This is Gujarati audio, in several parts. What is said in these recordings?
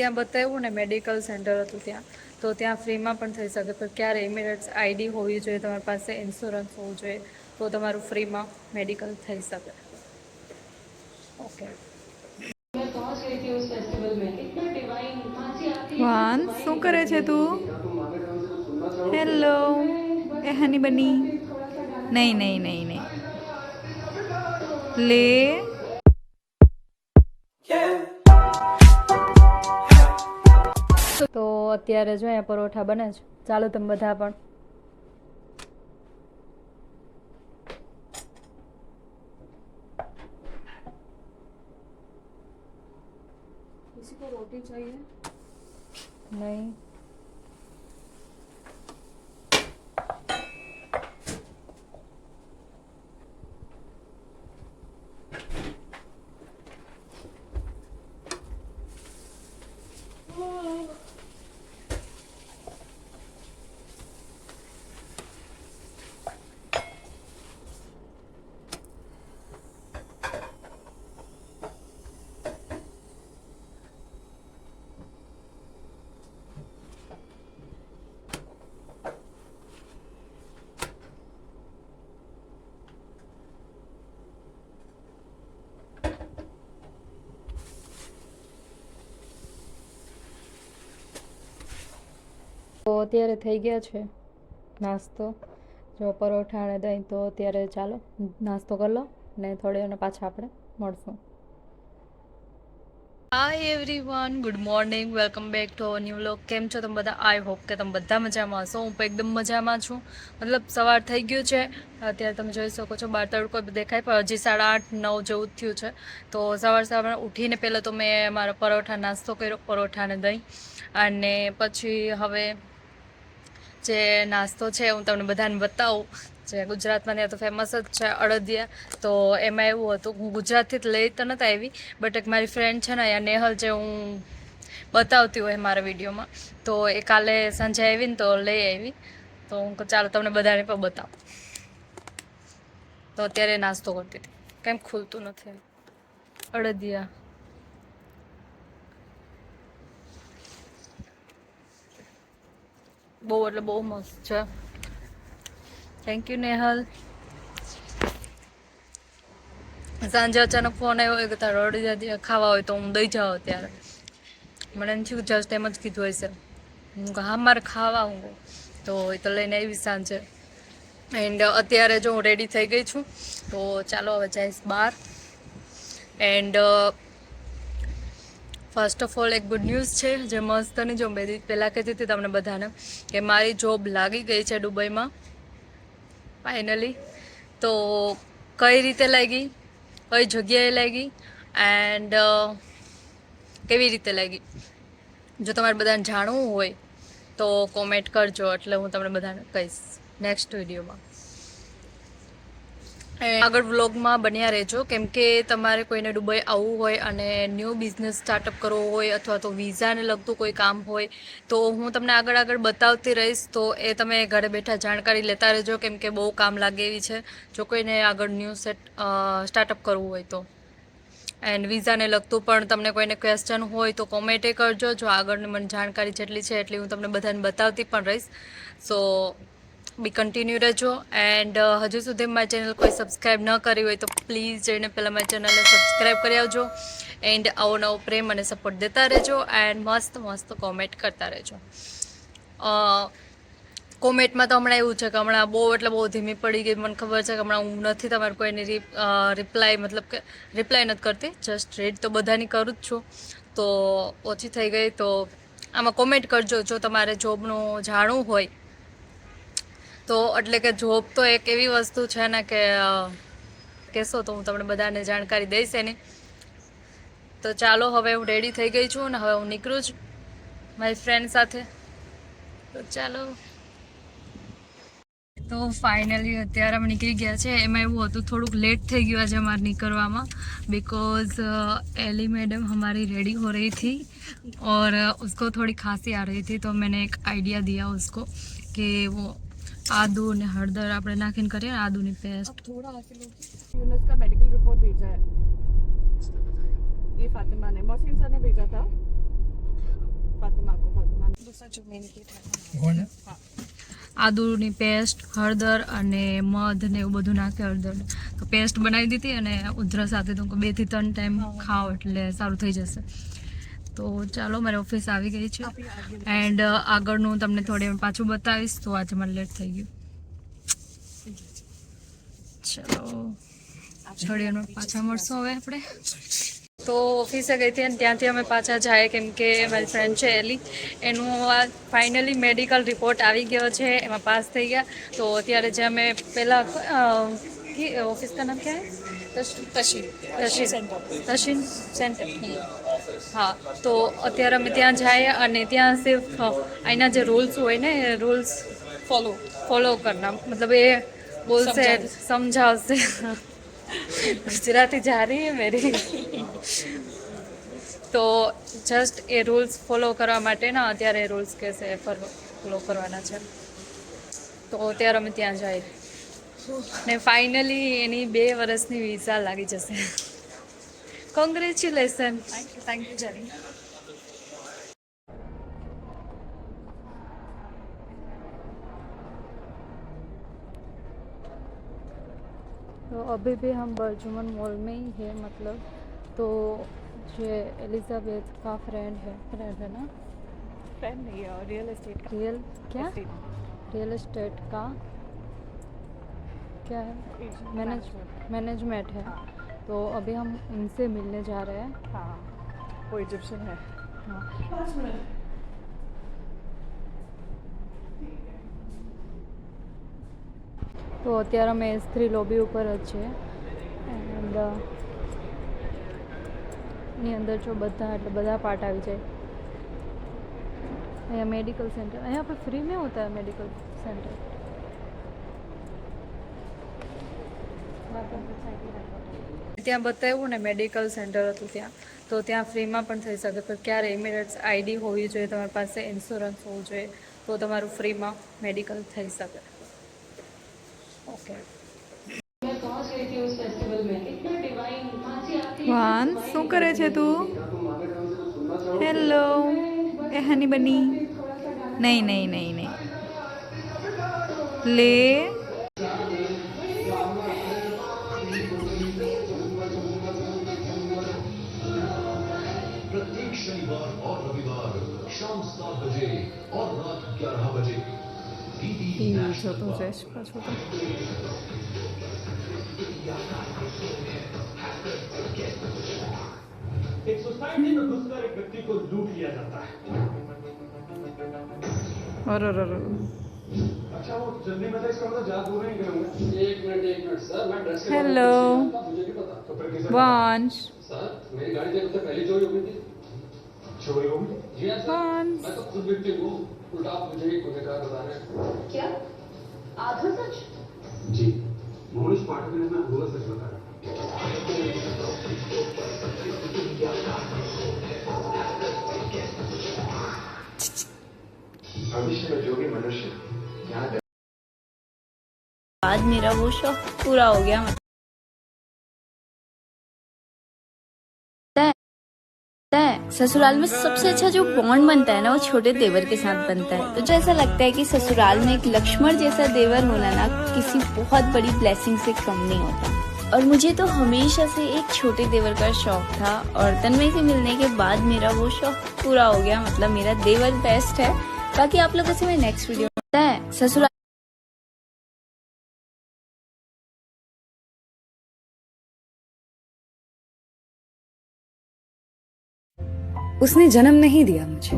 ત્યાં બતાવ્યું ને મેડિકલ સેન્ટર હતું ત્યાં. તો ત્યાં ફ્રીમાં પણ થઈ શકે. પણ ક્યારે ઇમિરેટ્સ આઈડી હોવી જોઈએ, તમારી પાસે ઇન્સ્યોરન્સ હોવું જોઈએ, તો તમારું ફ્રીમાં મેડિકલ થઈ શકે. ઓકે વાન, શું કરે છે તું? હેલો એ હની બની. નહીં નહીં નહીં નહીં. લે. તો અત્યારે જો અહીંયા પરોઠા બને છે. ચાલો તમે બધા પણ. તો અત્યારે થઈ ગયા છે. નાસ્તો. જો પરોઠા અને દહીં તો અત્યારે ચાલો, નાસ્તો કરી લો ને થોડી અને પાછા આપણે મળશું. Hi everyone good morning welcome back to our vlog કેમ છો તમે બધા? આઈ હોપ કે તમે બધા મજામાં હશો. હું પણ એકદમ મજામાં છું. મતલબ સવાર થઈ ગયું છે. અત્યારે તમે જોઈ શકો છો બાર તડકો દેખાય, પણ હજી સાડા આઠ, નવ જેવું થયું છે. તો સવાર સવાર ઉઠીને પહેલાં તો મેં મારો પરોઠા, નાસ્તો કર્યો, પરોઠા અને દહીં. અને પછી હવે જે નાસ્તો છે, હું તમને બધાને બતાવું. જે ગુજરાતમાં ત્યાં તો ફેમસ જ છે અડદિયા. તો એમાં એવું હતું, હું ગુજરાતથી જ લઈ તો નહોતા આવી બટ એક મારી ફ્રેન્ડ છે ને, અહીંયા નેહલ જે હું બતાવતી હોય મારા વિડીયોમાં, તો એ કાલે સાંજે આવીને તો લઈ આવી. તો હું ચાલો, તમને બધાને પણ બતાવું. તો અત્યારે નાસ્તો કરતી હતી. કેમ ખુલતું નથી? અડદિયા. બહુ, એટલે બહુ મસ્ત છે. Thank you Nehal. સાંજે અચાનક ફોન આવ્યો કે તારે અડદિયા ખાવા હોય તો હું દઈ જાઉં ત્યારે મને એમ થયું જસ્ટ એમ જ કીધું હશે. હું હા, મારે ખાવા હું તો એ તો લઈને આવી સાંજે. એન્ડ અત્યારે જો હું રેડી થઈ ગઈ છું, તો ચાલો હવે જઈશ બહાર. એન્ડ ફર્સ્ટ ઓફ ઓલ એક ગુડ ન્યૂઝ છે, જે મસ્તની જો બે પહેલાં કહેતી હતી તમને બધાને, કે મારી જોબ લાગી ગઈ છે દુબઈમાં ફાઇનલી તો કઈ રીતે લાગી? કઈ જગ્યાએ લાગી? એન્ડ કેવી રીતે લાગી? જો તમારે બધાને જાણવું હોય, તો કોમેન્ટ કરજો. એટલે હું તમને બધાને કહીશ. નેક્સ્ટ વિડીયોમાં આગળ વ્લોગમાં બન્યા રહેજો. કેમ કે તમારે કોઈને દુબઈ આવવું હોય અને ન્યૂ બિઝનેસ સ્ટાર્ટઅપ કરવો હોય અથવા તો વિઝાને લગતું કોઈ કામ હોય, તો હું તમને આગળ આગળ બતાવતી રહીશ. તો એ તમે ઘરે બેઠા જાણકારી લેતા રહેજો કેમ કે બહુ કામ લાગે એવી છે. જો કોઈને આગળ ન્યૂ સેટ સ્ટાર્ટઅપ કરવું હોય તો. એન્ડ વિઝાને લગતું પણ તમને કોઈને ક્વેશ્ચન હોય તો કોમેન્ટે કરજો. જો આગળની મને જાણકારી જેટલી છે એટલી હું તમને બધાને બતાવતી પણ રહીશ. સો બી કન્ટિન્યુ રહેજો. એન્ડ હજુ સુધી મારી ચેનલ કોઈ સબસ્ક્રાઈબ ન કરી હોય તો પ્લીઝ જઈને પહેલાં મારી ચેનલને સબસ્ક્રાઈબ કરી આવજો. એન્ડ આવો નવો પ્રેમ અને સપોર્ટ દેતા રહેજો એન્ડ મસ્ત મસ્ત કોમેન્ટ કરતા રહેજો. કોમેન્ટમાં તો હમણાં એવું છે કે હમણાં બહુ, એટલે બહુ ધીમી પડી ગઈ. મને ખબર છે કે હમણાં હું નથી તમારે કોઈની રિપ્લાય મતલબ કે રિપ્લાય નથી કરતી. જસ્ટ રીડ તો બધાની કરું જ છું. તો ઓછી થઈ ગઈ તો આમાં કોમેન્ટ કરજો. જો તમારે જોબનું જાણવું હોય તો એટલે કે જોબ તો એક એવી વસ્તુ છે ને કે અ, કહેશો તો હું તમને બધાને જાણકારી દઈશ એની તો ચાલો હવે હું રેડી થઈ ગઈ છું ને હવે હું નીકળું છું મારી ફ્રેન્ડ સાથે તો ચાલો તો ફાઇનલી અત્યારે અમે નીકળી ગયા છે એમાં એવું હતું થોડુંક લેટ થઈ ગયું આજે અમારે નીકળવામાં बिकॉज एली मैडम हमारी रेडी हो रही थी और उसको थोड़ी खांसी आ रही थी तो मैंने एक आइडिया दिया उसको कि वो આદુ ने હળદર આપણે નાખીને કરીએ ને આદુની પેસ્ટ. થોડા આખી લો. यूनस का मेडिकल रिपोर्ट भेजा है ये फातिमा ने मोहसिन सर ने भेजा था फातिमा को फातिमा ने दूसरा जो આદુની પેસ્ટ હળદર અને મધ ને એવું બધું નાખે હળદર. તો પેસ્ટ બનાવી દીધી અને ઉધરસ સાથે તો બેથી ત્રણ ટાઈમ ખાઓ એટલે સારું થઈ જશે. તો ચાલો, મારી ઓફિસ આવી ગઈ છે. એન્ડ આગળનું તમને થોડી પાછું બતાવીશ, તો આજે મને લેટ થઈ ગયું. ચલો વારમાં પાછા મળશું હવે આપણે. તો ઓફિસે ગઈ હતી અને ત્યાંથી અમે પાછા જાય, કેમ કે મારી ફ્રેન્ડ છે એલી. એનું આ ફાઇનલી મેડિકલ રિપોર્ટ આવી ગયો છે, એમાં પાસ થઈ ગયા. તો અત્યારે જે અમે પહેલાં ઓફિસ કા નામ ક્યાં હે तशी તશીન તશીન સેન્ટર હા તો અત્યારે અમે ત્યાં જઈએ અને ત્યાં સિર્ફ અહીંના જે રૂલ્સ હોય ને એ રૂલ્સ फॉलो ફોલો કરના મતલબ એ બોલશે સમજાવશે ગુજરાતી જા રહી હે મેરી તો જસ્ટ એ રૂલ્સ ફોલો કરવા માટે ના અત્યારે રૂલ્સ કહેશે ફોલો કરવાના છે તો અત્યારે અમે ત્યાં જઈએ ને ફાઇનલી એની બે વર્ષની વિઝા લાગી જશે congratulation thank you thank you Jerry तो अभी भी हम बर्जुमन मॉल में ही है मतलब तो ये एलिजाबेथ का फ्रेंड है फ्रेंड है ना फ्रेंड नहीं है रियल एस्टेट का रियल क्या estate रियल एस्टेट का क्या है agent मैनेज management। मैनेजमेंट है हाँ तो अभी हम इनसे मिलने जा रहे हैं हाँ वो इजिप्शियन है हाँ તો અત્યારે અમે એસ થ્રી લોબી ઉપર જ છે એન્ડ ની અંદર જો બધા એટલે બધા પાર્ટ આવી જાય અહીંયા मेडिकल सेंटर यहाँ पे फ्री में होता है मेडिकल ત્યાં બતાવ્યું ને મેડિકલ સેન્ટર હતું ત્યાં. તો ત્યાં ફ્રીમાં પણ થઈ શકે. પણ ક્યારે ઇમિડિયેટ આઈડી હોવી જોઈએ, તમારી પાસે ઇન્સ્યોરન્સ હોવું જોઈએ, તો તમારું ફ્રીમાં મેડિકલ થઈ શકે. ઓકે વાન, શું કરે છે તું? હેલો એ હની બની. નહીં નહીં નહીં નહીં. લે. I žltou řeš, pač to. एक सोसाइटी में उल्टा आप मुझे ही गुनहगार बता रहे हैं। क्या? आधा सच? जी। मोनिश पाठक ने मैं पूरा सच बताया भविष्य में जो भी मनुष्य यहाँ बाद मेरा वो शौक पूरा हो गया ससुराल में सबसे अच्छा जो बॉन्ड बनता है ना, वो छोटे देवर के साथ बनता है। तो जो ऐसा लगता है कि ससुराल में एक लक्ष्मण जैसा देवर होना ना, किसी बहुत बड़ी ब्लेसिंग से कम नहीं होता। और मुझे तो हमेशा से एक छोटे देवर का शौक था, और तन्मय से मिलने के बाद मेरा वो शौक पूरा हो गया। मतलब मेरा देवर बेस्ट है। बाकी आप लोगों से मैं नेक्स्ट वीडियो है। ससुराल उसने जन्म नहीं दिया मुझे,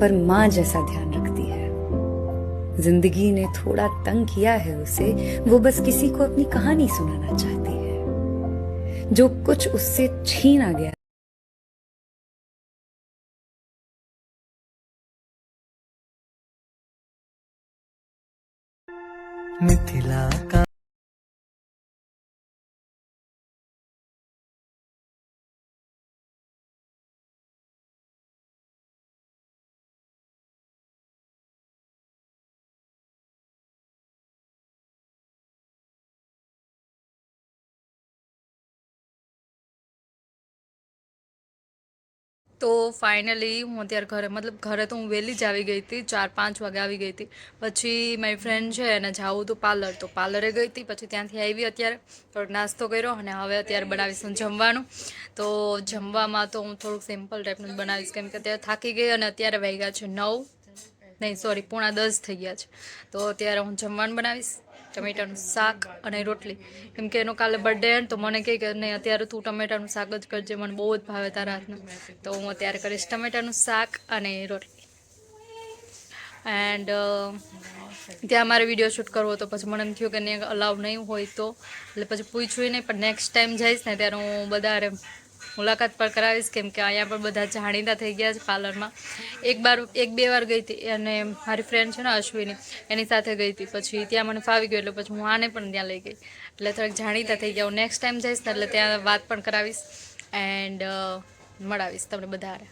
पर माँ जैसा ध्यान रखती है। ज़िंदगी ने थोड़ा तंग किया है उसे, वो बस किसी को अपनी कहानी सुनाना चाहती है। जो कुछ उससे छीना गया। मिथिला का તો ફાઇનલી હું અત્યારે ઘરે, મતલબ ઘરે તો હું વહેલી જ આવી ગઈ હતી, ચાર પાંચ વાગે આવી ગઈ હતી. પછી મારી ફ્રેન્ડ છે એને જવું હતું પાર્લર, તો પાર્લરે ગઈ હતી, પછી ત્યાંથી આવી અત્યારે. થોડોક નાસ્તો કર્યો અને હવે અત્યારે બનાવીશું જમવાનું. તો જમવામાં તો હું થોડુંક સિમ્પલ ટાઈપનું બનાવીશ, કેમ કે અત્યારે થાકી ગઈ અને અત્યારે વાગ્યા છે નવ. નહીં સોરી પોણા દસ થઈ ગયા છે. તો અત્યારે હું જમવાનું બનાવીશ. ટમેટાનું શાક અને રોટલી. કેમ કે એનો કાલે બર્થડે તો મને કહે કે નહીં, અત્યારે તું ટમેટાનું શાક જ કરજે, મને બહુ જ ભાવે તારા હાથનું. તો હું અત્યારે કરીશ ટમેટાનું શાક અને રોટલી. એન્ડ ત્યાં મારે વીડિયો શૂટ કરવો હતો, પછી મને એમ થયું કે નહીં અલાઉ નહીં હોય તો. એટલે પછી પૂછ્યું નહીં, પણ નેક્સ્ટ ટાઈમ જઈશ ને ત્યારે હું વધારે મુલાકાત પણ કરાવીશ, કેમ કે અહીંયા પણ બધા જાણીતા થઈ ગયા છે પાર્લરમાં. એક બાર, એક બે વાર ગઈ હતી અને મારી ફ્રેન્ડ છે ને અશ્વિની, એની સાથે ગઈ હતી. પછી ત્યાં મને ફાવી ગયું એટલે પછી હું આને પણ ત્યાં લઈ ગઈ. એટલે થોડાક જાણીતા થઈ ગયા. હું નેક્સ્ટ ટાઈમ જઈશ ને એટલે ત્યાં વાત પણ કરાવીશ એન્ડ મળાવીશ તમને બધાને.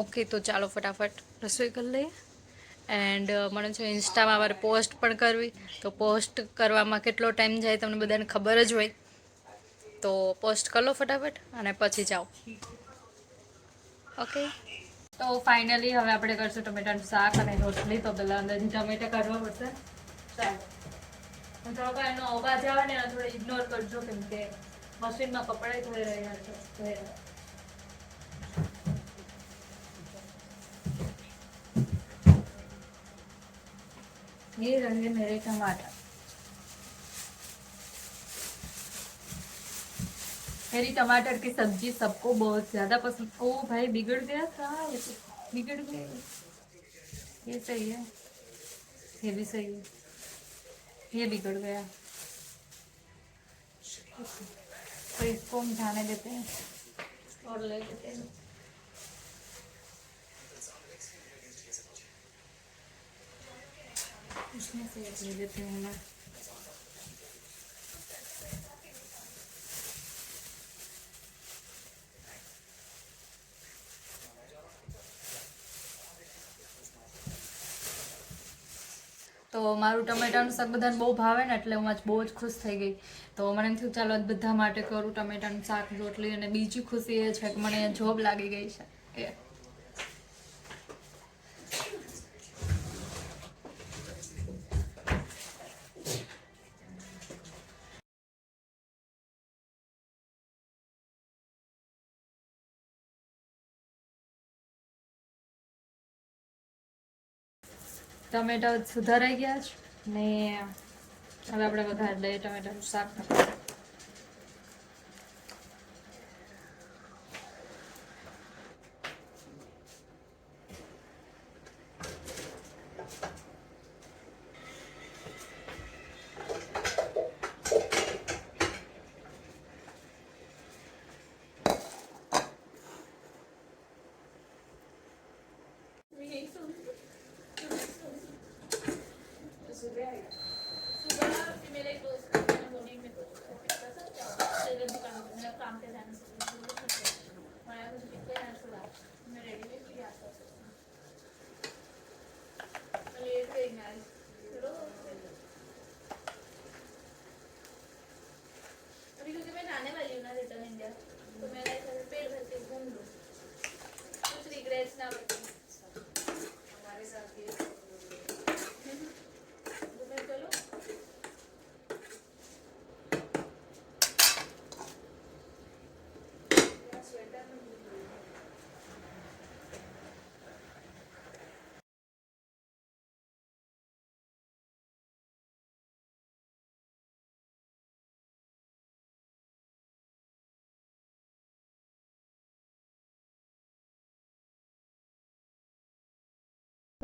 ઓકે તો ચાલો ફટાફટ રસોઈ કરી લઈએ. એન્ડ મને છે ઇન્સ્ટામાં મારે પોસ્ટ પણ કરવી. તો પોસ્ટ કરવામાં કેટલો ટાઈમ જાય તમને બધાને ખબર જ હોય. તો પોસ્ટ કરી લો ફટાફટ અને પછી જાઓ ઓકે તો ફાઇનલી હવે આપણે કરશું ટમેટાનું શાક અને રોટલી તો પહેલાં અંદરથી ટમેટા કાઢવા પડશે ચાલો થોડોક એનો અવાજ આવે ને એનો થોડો ઇગ્નોર કરજો કેમ કે મશીનમાં કપડાં ધોઈ રહ્યા છે ધોઈ રહ્યા. ये रंगे मेरे टमाटर मेरी टमाटर की सब्ज़ी सबको बहुत ज़्यादा पसंद। ओ भाई, बिगड़ गया था तो बिगड़ गया। ये सही है। ये भी सही है। ये बिगड़ गया। तो इसको हम जाने देते हैं। और ले लेते हैं। इसमें से ले लेते हैं ना તો મારું ટમેટાનું શાક બધાને બહુ ભાવે ને એટલે હું આજ બહુ જ ખુશ થઈ ગઈ. તો મને એમ થયું, ચાલો બધા માટે કરું ટમેટાનું શાક, રોટલી અને બીજી ખુશી એ છે કે મને જોબ લાગી ગઈ છે. એ ટમેટા સુધારાઈ ગયા છે ને હવે આપણે વધારે લઈએ ટમેટાનું શાક.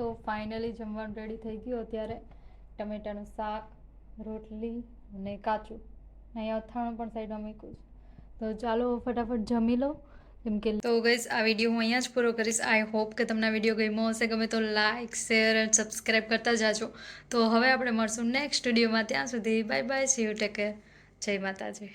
તો ફાઇનલી જમવાનું રેડી થઈ ગયું. અત્યારે ટમેટાનું શાક, રોટલી અને કાચું અહીંયા અથાણું પણ સાઈડમાં મૂક્યું છે. તો ચાલો ફટાફટ જમી લો. કેમ કે તો ગઈશ આ વીડિયો હું અહીંયા જ પૂરો કરીશ. આઈ હોપ કે તમને આ વીડિયો ગમ્યો હશે. ગમે તો લાઇક શેર અને સબસ્ક્રાઈબ કરતા જાજો. તો હવે આપણે મળશું નેક્સ્ટ વિડીયોમાં ત્યાં સુધી bye bye see you take care જય માતાજી.